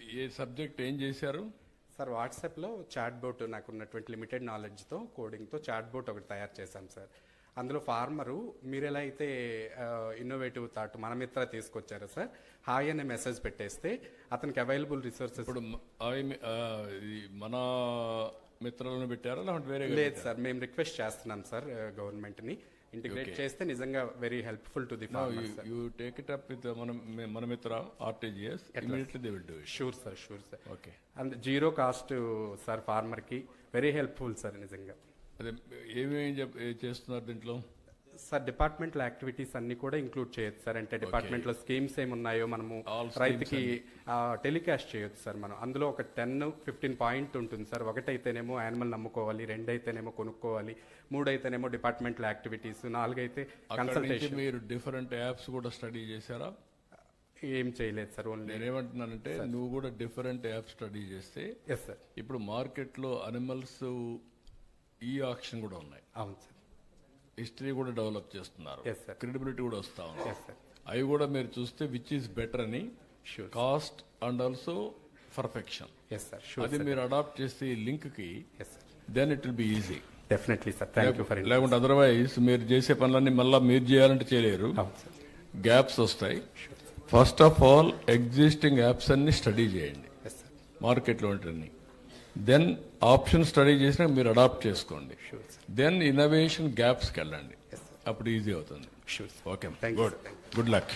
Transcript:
ఏ subject ఏం చేశారు? Sir వాట్సాప్లో చాట్ బోట్ నాకు ఉన్నటువంటి లిమిటెడ్ నాలెడ్జ్తో కోడింగ్తో చాట్ బోట్ ఒకటి తయారు చేశాం సార్. అందులో ఫార్మరు మీరు ఎలా అయితే ఇన్నోవేటివ్ థాట్ మన మిత్ర తీసుకొచ్చారో సార్ హాయ్ అనే మెసేజ్ పెట్టేస్తే అతనికి అవైలబుల్ రిసోర్సెస్ ఇప్పుడు మన మిత్రులను పెట్టారా లేకుంటే వేరే లేదు సార్ మేము రిక్వెస్ట్ చేస్తున్నాం సార్ గవర్నమెంట్ని ఇంటిగ్రేట్ చేస్తే నిజంగా very helpful to the farmer you take it up with మన Mana Mitra RTGS immediately they will do sure sir sure sir okay and zero cost sir ఫార్మర్కి very helpful sir నిజంగా. అదే ఏమేమి చేస్తున్నారు దీంట్లో? Sir departmental activities అన్ని కూడా include చేయొచ్చు sir. అంటే డిపార్ట్మెంట్లో స్కీమ్స్ ఏమున్నాయో మనము రైతుకి టెలికాస్ట్ చేయొచ్చు సార్ మనం. అందులో ఒక టెన్ ఫిఫ్టీన్ పాయింట్ ఉంటుంది సార్. ఒకటైతేనేమో యానిమల్ నమ్ముకోవాలి రెండైతేనేమో కొనుక్కోవాలి మూడైతేనేమో డిపార్ట్మెంటల్ యాక్టివిటీస్ నాలుగైతే కన్సల్టేషన్. మీరు డిఫరెంట్ యాప్స్ కూడా స్టడీ చేశారా? ఏం చేయలేదు సార్ ఓన్లీ. నేనేమంటున్నానంటే నువ్వు కూడా డిఫరెంట్ యాప్ స్టడీ చేస్తే ఎస్ సార్ ఇప్పుడు మార్కెట్లో అనిమల్స్ ఈ ఆక్షన్ కూడా ఉన్నాయి. అవును సార్. హిస్టరీ కూడా డెవలప్ చేస్తున్నారు. క్రెడిబిలిటీ కూడా వస్తా ఉంది. అవి కూడా మీరు చూస్తే విచ్ ఈస్ బెటర్ అని కాస్ట్ అండ్ ఆల్సో పర్ఫెక్షన్ అది మీరు అడాప్ట్ చేస్తే ఈ లింక్కి then it will be easy definitely sir thank you for లేకుంటే అదర్వైజ్ మీరు చేసే పనులన్నీ మళ్ళీ మీరు చేయాలంటే చేయలేరు. గ్యాప్స్ వస్తాయి. First of all existing apps అన్ని స్టడీ చేయండి. మార్కెట్లో ఉంటుంది దెన్ ఆప్షన్ స్టడీ చేసినా మీరు అడాప్ట్ చేసుకోండి. దెన్ ఇన్నోవేషన్ గ్యాప్స్కి వెళ్ళండి. అప్పుడు ఈజీ అవుతుంది. Okay good. Good luck